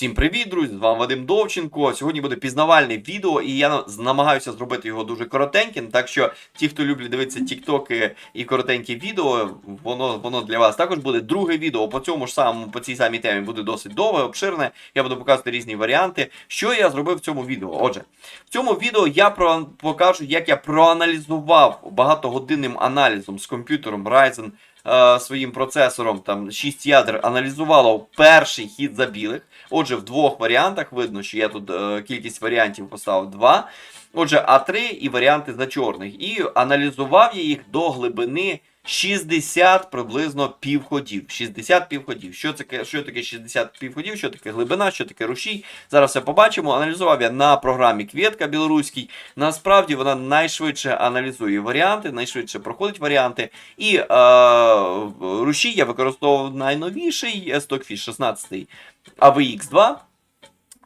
Всім привіт, друзі! З вами Вадим Довченко. Сьогодні буде пізнавальне відео, і я намагаюся зробити його дуже коротеньким. Так що ті, хто люблять дивитися тіктоки і коротенькі відео, воно воно для вас також буде. Друге відео по цьому ж самому, по цій самій темі буде досить довге, обширне. Я буду показувати різні варіанти. Що я зробив в цьому відео? Отже, в цьому відео я про покажу, як я проаналізував багатогодинним аналізом з комп'ютером Ryzen е, своїм процесором, там 6 ядер аналізувало перший хід за білих. Отже, в двох варіантах видно, що я тут е, кількість варіантів поставив 2. Отже, А3 і варіанти за чорних. І аналізував я їх до глибини 60 приблизно півходів. 60 півходів. Що таке, що таке 60 півходів, що таке глибина, що таке рушій. Зараз все побачимо. Аналізував я на програмі Квітка білоруській. Насправді вона найшвидше аналізує варіанти, найшвидше проходить варіанти. І е, рушій я використовував найновіший Stockfish 16 AVX2.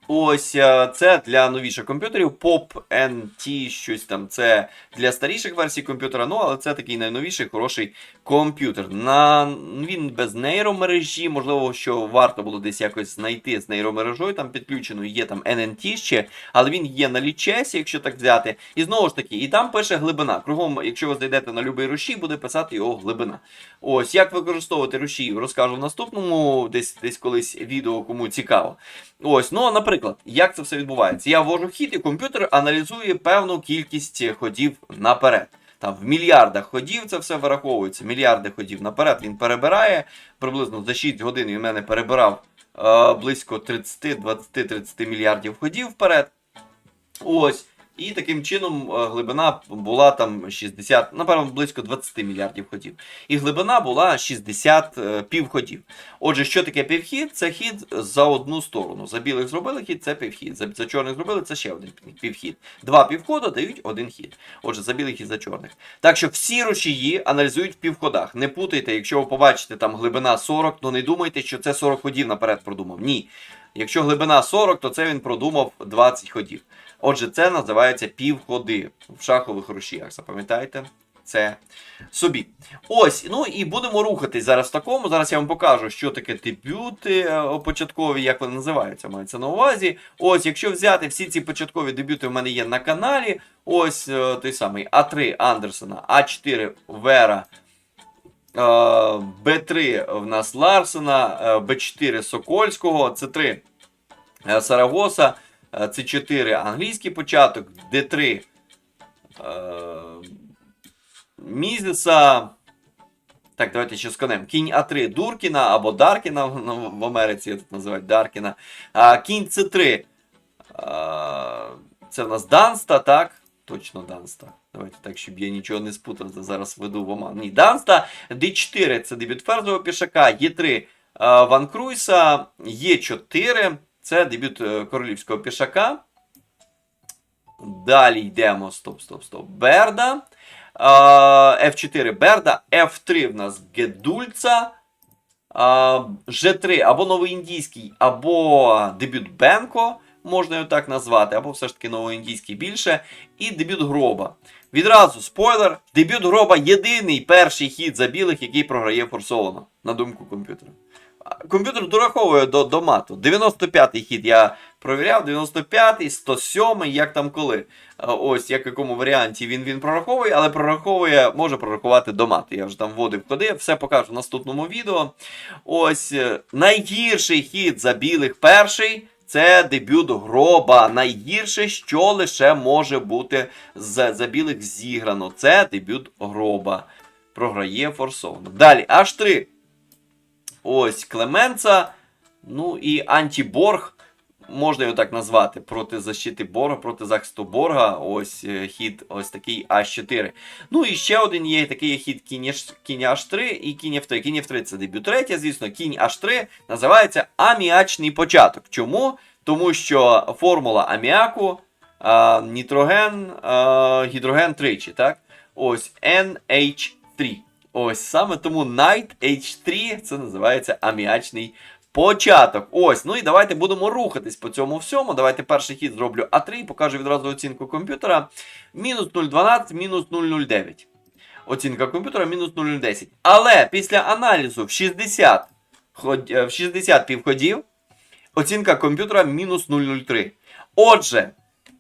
Ось е, це для новіших комп'ютерів. Pop NT, щось там. Це для старіших версій комп'ютера. Ну, але це такий найновіший хороший комп'ютер. На він без нейромережі. Можливо, що варто було десь якось знайти з нейромережою там підключеною. Є там NNT ще, але він є на лічесі, якщо так взяти. І знову ж таки, і там пише глибина. Кругом, якщо ви зайдете на будь-який рушій, буде писати його глибина. Ось як використовувати рушій, розкажу в наступному, десь десь колись відео, кому цікаво. Ось, ну, наприклад, як це все відбувається? Я ввожу хід, і комп'ютер аналізує певну кількість ходів наперед. Там в мільярдах ходів це все вираховується. Мільярди ходів наперед він перебирає. Приблизно за 6 годин він мене перебирав е, близько 30, 20, 30 мільярдів ходів вперед. Ось. І таким чином е, глибина була там 60, напевно, близько 20 мільярдів ходів. І глибина була 60 е, півходів. Отже, що таке півхід? Це хід за одну сторону. За білих зробили хід, це півхід. За, за чорних зробили, це ще один півхід. Два півхода дають один хід. Отже, за білих і за чорних. Так що всі рушії аналізують в півходах. Не путайте, якщо ви побачите там глибина 40, то не думайте, що це 40 ходів наперед продумав. Ні. Якщо глибина 40, то це він продумав 20 ходів. Отже, це називається півходи в шахових рушіях. Запам'ятайте це собі. Ось, ну і будемо рухатись зараз в такому. Зараз я вам покажу, що таке дебюти е, початкові, як вони називаються, мається на увазі. Ось, якщо взяти всі ці початкові дебюти, в мене є на каналі. Ось е, той самий А3 Андерсона, А4 Вера. е, Б3 в нас Ларсена, е, Б4 Сокольського, С3 е, Сарагоса, е, С4 англійський початок, Д3 е, Мізеса. Так, давайте ще сконем. Кінь А3 Дуркіна або Даркіна в в Америці тут називають Даркіна. А, кінь С3. А, це в нас Данста, так? Точно Данста. Давайте так, щоб я нічого не спутав, зараз веду в оман. Ні, Данста. Д4 це дебют ферзового пішака. Є3 Ван Круйса. Є4 це дебют е, королівського пішака. Далі йдемо. Стоп, стоп, стоп. Берда. А, F4 Берда, F3 в нас Гедульца, а, G3 або новоіндійський, або дебют Бенко, можна його так назвати, або все ж таки новоіндійський більше, і дебют Гроба. Відразу спойлер: дебют Гроба єдиний перший хід за білих, який програє форсовано, на думку комп'ютера. Комп'ютер дораховує до, до мату. 95-й хід я провіряв, 95-й, 107-й, як там коли. Ось як в якому варіанті він він прораховує, але прораховує, може прорахувати до мати. Я вже там вводив коди, все покажу в наступному відео. Ось е, найгірший хід за білих перший. Це дебют гроба. Найгірше, що лише може бути з за білих зіграно. Це дебют гроба. Програє форсовано. Далі H3. Ось Клеменца. Ну і антиборг. Можна його так назвати. Проти защити борга, проти захисту борга. Ось е, хід ось такий H4. Ну і ще один є такий хід кінь H3 і кінь F3. Кінь F3 це дебют третя, звісно, кінь H3 називається аміачний початок. Чому? Тому що формула аміаку, а, нітроген, а, гідроген тричі, так? Ось NH3. Ось саме тому Night H3 це називається аміачний початок. Ось, ну і давайте будемо рухатись по цьому всьому. Давайте перший хід зроблю А3, покажу відразу оцінку комп'ютера. Мінус 0,12, мінус 0,09. Оцінка комп'ютера мінус 0,10. Але після аналізу в 60, ход- е, в 60 півходів оцінка комп'ютера мінус 0,03. Отже,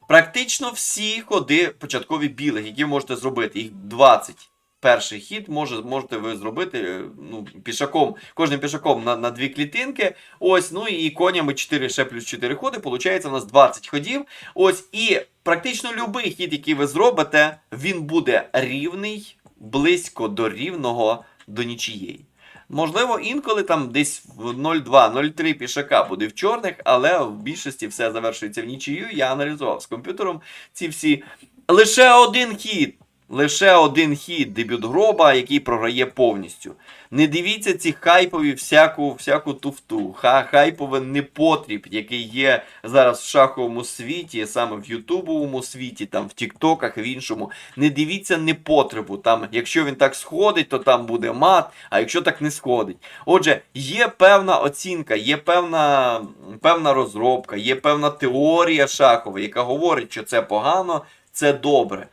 практично всі ходи початкові білих, які ви можете зробити, їх 20. Перший хід може, можете ви зробити е, ну, пішаком, кожним пішаком на, на дві клітинки. Ось, ну і конями 4 ще плюс 4 ходи. Получається, у нас 20 ходів. Ось, і практично будь-який хід, який ви зробите, він буде рівний, близько до рівного до нічієї. Можливо, інколи там десь в 0,2, 0,3 пішака буде в чорних, але в більшості все завершується в нічию. Я аналізував з комп'ютером ці всі. Лише один хід. Лише один хід дебют гроба, який програє повністю. Не дивіться ці хайпові всяку всяку туфту. Ха, хайповий непотріб, який є зараз в шаховому світі, саме в ютубовому світі, там в Тіктоках, в іншому. Не дивіться непотребу. Там, якщо він так сходить, то там буде мат, а якщо так не сходить. Отже, є певна оцінка, є певна, певна розробка, є певна теорія шахова, яка говорить, що це погано, це добре.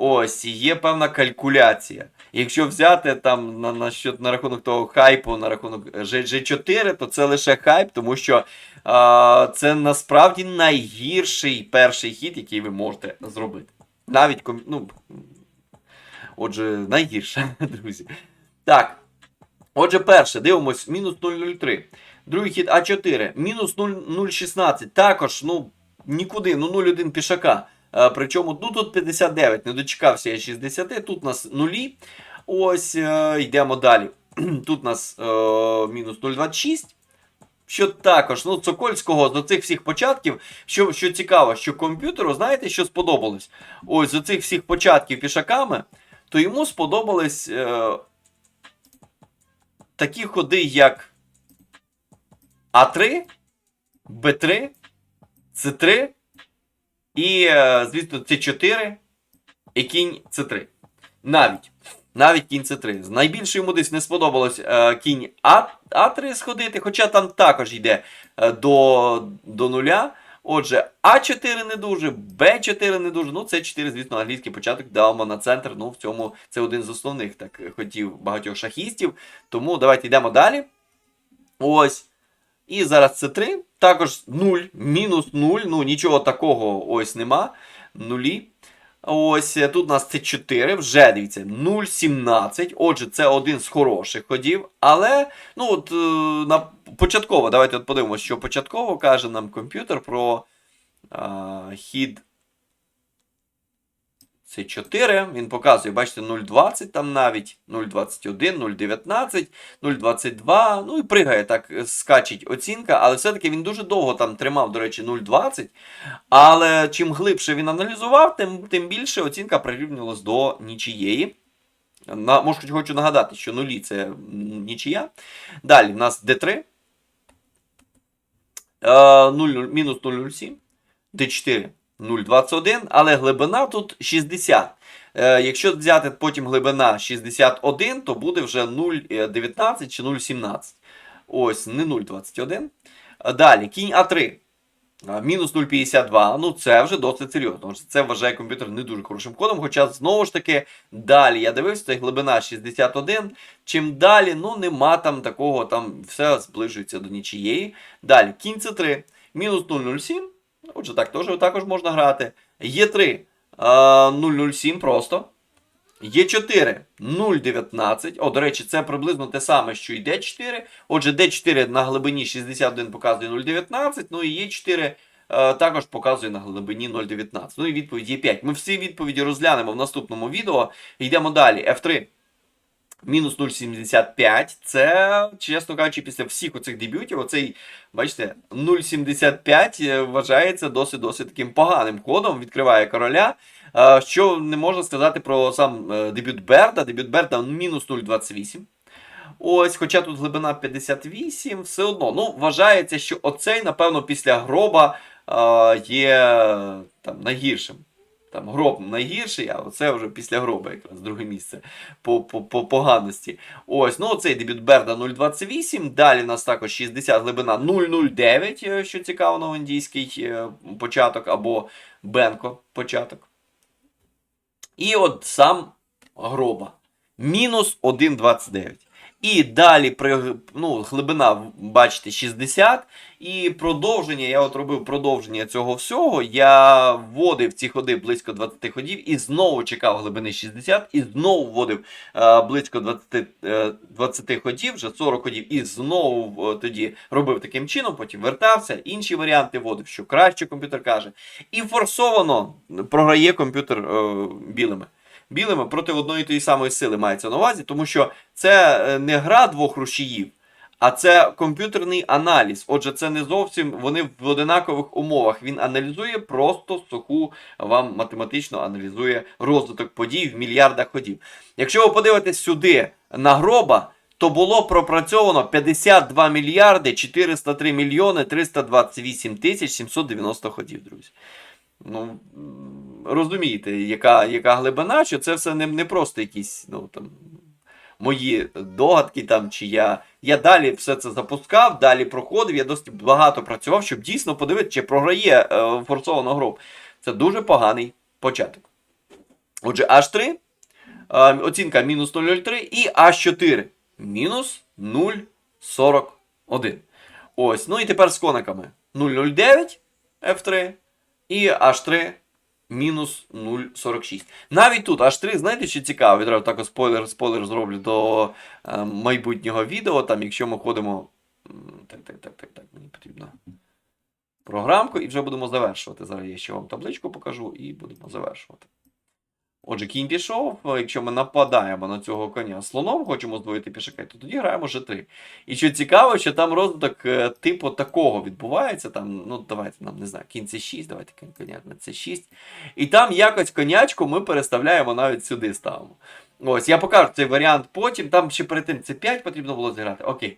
Ось, є певна калькуляція. Якщо взяти там на, на, що, на рахунок того хайпу, на рахунок G, 4 то це лише хайп, тому що а, це насправді найгірший перший хід, який ви можете зробити. Навіть ну, отже, найгірше, друзі. Так. Отже, перше, дивимось, мінус 0,03. Другий хід А4, мінус 0,016. Також, ну, нікуди, ну 0,1 пішака. Е, Причому ну, тут 59, не дочекався я 60, тут у нас нулі. Ось, е, йдемо далі. Тут у нас е, мінус 0,26. Що також, ну, Цокольського з цих всіх початків, що, що цікаво, що комп'ютеру, знаєте, що сподобалось? Ось з цих всіх початків пішаками, то йому сподобались е, такі ходи, як А3, Б3, С3 і, е, звісно, С4 і кінь С3. Навіть. Навіть кінь С3. Найбільше йому десь не сподобалось е, кінь А, А3 сходити, хоча там також йде е, до, до нуля. Отже, А4 не дуже, Б4 не дуже. Ну, С4, звісно, англійський початок даємо на центр. Ну, в цьому це один з основних так хотів багатьох шахістів. Тому давайте йдемо далі. Ось. І зараз С3. Також 0, мінус 0. Ну, нічого такого ось нема. Нулі. Ось е, тут у нас це 4, вже дивіться, 0,17. Отже, це один з хороших ходів. Але, ну от, е, на початково, давайте от подивимося, що початково каже нам комп'ютер про а, хід С4. Він показує, бачите, 0,20 там навіть, 0,21, 0,19, 0,22. Ну і пригає так, е, скачить оцінка, але все-таки він дуже довго там тримав, до речі, 0,20. Але чим глибше він аналізував, тим, тим більше оцінка прирівнювалась до нічієї. На, можу, хочу нагадати, що нулі це нічия. Далі в нас D3. Е, 0, мінус 0,07. D4 0,21, але глибина тут 60. Е, якщо взяти потім глибина 61, то буде вже 0,19 чи 0,17. Ось, не 0,21. Е, Далі, кінь А3. Мінус 0,52. Ну, це вже досить серйозно. тому Це вважає комп'ютер не дуже хорошим кодом. Хоча, знову ж таки, далі я дивився, це глибина 61. Чим далі, ну нема там такого, там все зближується до нічієї. Далі, кінь С3, мінус 0,07. Отже, так теж, також можна грати. Є3 0,07 просто. Є4 0,19. О, до речі, це приблизно те саме, що і D4. Отже, D4 на глибині 61 показує 0,19. Ну і Є4 е, також показує на глибині 0,19. Ну і відповідь Є5. Ми всі відповіді розглянемо в наступному відео. Йдемо далі. F3. Мінус 0,75. Це, чесно кажучи, після всіх оцих дебютів, оцей, бачите, 0,75 е, вважається досить-досить таким поганим ходом. Відкриває короля. Е, Що не можна сказати про сам е, дебют Берда. Дебют Берда мінус 0,28. Ось, хоча тут глибина 58, все одно. Ну, вважається, що оцей, напевно, після гроба є там найгіршим. Там гроб найгірший, а оце вже після гроба якраз друге місце по, по, по поганості. Ось, ну цей дебют Берда 0,28. Далі в нас також 60 глибина 0,09, е, що цікаво, новоіндійський е, початок, або Бенко початок. І от сам гроба. Мінус 1,29. І далі ну, глибина, бачите, 60. І продовження, я от робив продовження цього всього. Я вводив ці ходи близько 20 ходів і знову чекав глибини 60, і знову вводив е, близько 20, е, 20 ходів, вже 40 ходів, і знову е, тоді робив таким чином, потім вертався, інші варіанти вводив, що краще комп'ютер каже. І форсовано програє комп'ютер е, білими. Білими проти одної тої самої сили мається на увазі, тому що це е, не гра двох рушіїв, а це комп'ютерний аналіз. Отже, це не зовсім вони в одинакових умовах. Він аналізує просто суху, вам математично аналізує розвиток подій в мільярдах ходів. Якщо ви подивитесь сюди на гроба, то було пропрацьовано 52 мільярди 403 мільйони 328 тисяч 790 ходів, друзі. Ну, розумієте, яка, яка глибина, що це все не, не просто якісь, ну там. Мої догадки там, чи я. Я далі все це запускав, далі проходив. Я досить багато працював, щоб дійсно подивитися, чи програє е, форсовано гру. Це дуже поганий початок. Отже, H3, е, оцінка мінус 0,03 і H4 мінус 0,41. Ось. Ну і тепер з кониками 0,09 F3 і H3 мінус 0,46. Навіть тут H3, знаєте, що цікаво, відразу також спойлер, спойлер зроблю до е, майбутнього відео. Там, якщо ми ходимо. Так, так, так, так, так, мені потрібно програмку, і вже будемо завершувати. Зараз я ще вам табличку покажу і будемо завершувати. Отже, кінь пішов. Якщо ми нападаємо на цього коня слоном, хочемо здвоїти пішака, то тоді граємо G3. І що цікаво, що там розвиток е, типу такого відбувається. Там, ну давайте нам не знаю, кінь це 6, давайте кінь коня на це 6. І там якось конячку ми переставляємо навіть сюди ставимо. Ось, я покажу цей варіант потім. Там ще перед тим це 5 потрібно було зіграти. Окей.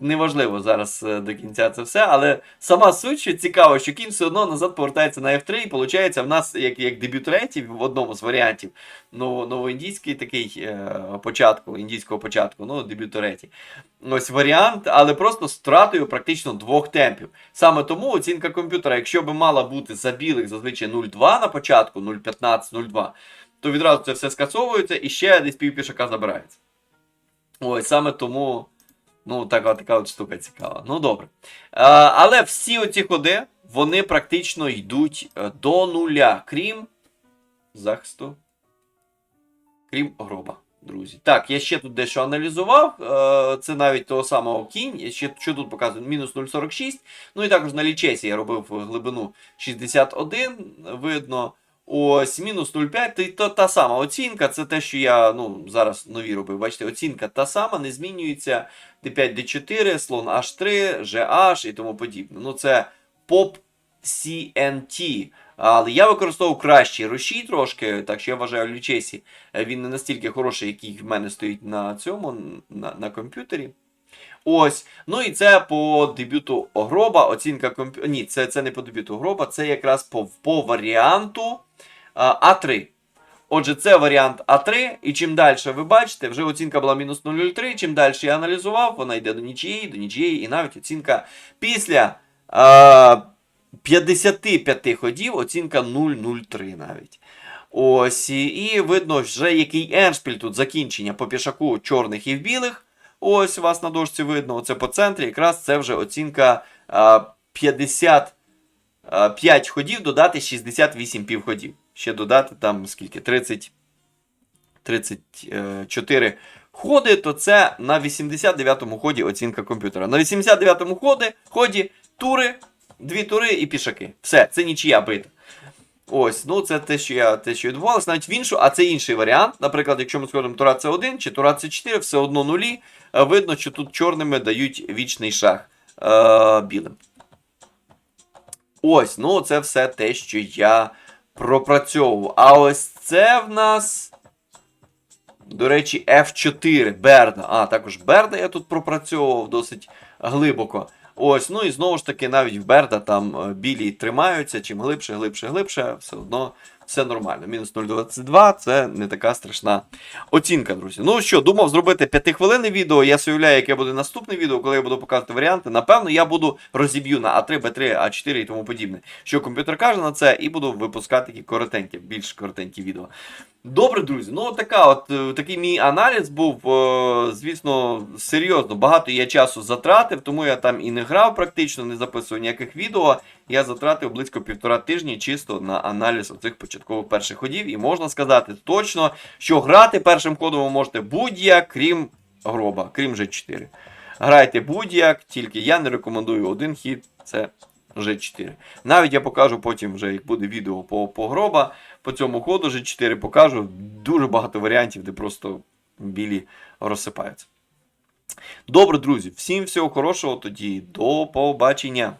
Неважливо зараз е, до кінця це все, але сама суть, що цікаво, що кінь все одно назад повертається на F3, і виходить, в нас як, як дебют в одному з варіантів ново, новоіндійський такий е, початку, індійського початку, ну, дебют третій. Ось варіант, але просто з втратою практично двох темпів. Саме тому оцінка комп'ютера, якщо би мала бути за білих зазвичай 0,2 на початку, 0,15, 0,2, то відразу це все скасовується і ще десь пів пішака забирається. Ось саме тому. Ну, така, така штука цікава. Ну, добре. А, але всі оці ходи, вони практично йдуть е, до нуля, крім захисту. Крім гроба, друзі. Так, я ще тут дещо аналізував. Е, Це навіть того самого кінь. Я Ще, що тут показує? Мінус 0,46. Ну і також на лічесі я робив глибину 61, видно. Ось мінус 0,5, то, та сама оцінка. Це те, що я ну, зараз нові робив. Бачите, оцінка та сама, не змінюється. D5, D4, слон H3, GH і тому подібне. Ну, це POP CNT. Але я використовував кращий рушій трошки, так що я вважаю лічесі. Він не настільки хороший, який в мене стоїть на цьому, на, на комп'ютері. Ось. Ну і це по дебюту гроба. Оцінка комп'ютера. Ні, це, це не по дебюту гроба, це якраз по, по варіанту а, А3. Отже, це варіант А3, і чим далі ви бачите, вже оцінка була мінус 0,03, чим далі я аналізував, вона йде до нічиєї, до нічиєї, і навіть оцінка після а, 55 ходів, оцінка 0,03 навіть. Ось, і, і видно вже який еншпіль тут закінчення по пішаку чорних і білих. Ось у вас на дошці видно, оце по центрі, якраз це вже оцінка а, 55 ходів, додати 68 півходів. Ще додати там скільки? 30, 34 ходи, то це на 89-му ході оцінка комп'ютера. На 89-му ході, ході тури, дві тури і пішаки. Все, це нічия бита. Ось, ну це те, що я те, що відбувалося, навіть в іншу, а це інший варіант. Наприклад, якщо ми скажемо Тура це 1 чи Тура це 4, все одно нулі. е, Видно, що тут чорними дають вічний шах е, білим. Ось, ну це все те, що я пропрацьовував. А ось це в нас. До речі, F4 Берда. А, також Берда я тут пропрацьовував досить глибоко. Ось, ну і знову ж таки, навіть в Берда там е, білі тримаються, чим глибше, глибше, глибше, все одно все нормально. Мінус 0,22 це не така страшна оцінка, друзі. Ну що, думав зробити 5 хвилинне відео. Я уявляю, яке буде наступне відео, коли я буду показувати варіанти. Напевно, я буду розіб'ю на А3, Б3, А4 і тому подібне. Що комп'ютер каже на це, і буду випускати такі коротенькі, більш коротенькі відео. Добре, друзі. Ну, така от е, такий мій аналіз був. е, Звісно, серйозно. Багато я часу затратив, тому я там і не грав практично, не записував ніяких відео. Я затратив близько півтора тижні чисто на аналіз оцих початкових перших ходів. І можна сказати точно, що грати першим ходом ви можете будь-як, крім гроба, крім G4. Грайте будь-як, тільки я не рекомендую один хід. Це G4. Навіть я покажу потім, вже як буде відео по, по гроба. По цьому ходу G4 покажу. Дуже багато варіантів, де просто білі розсипаються. Добре, друзі, всім всього хорошого тоді. До побачення.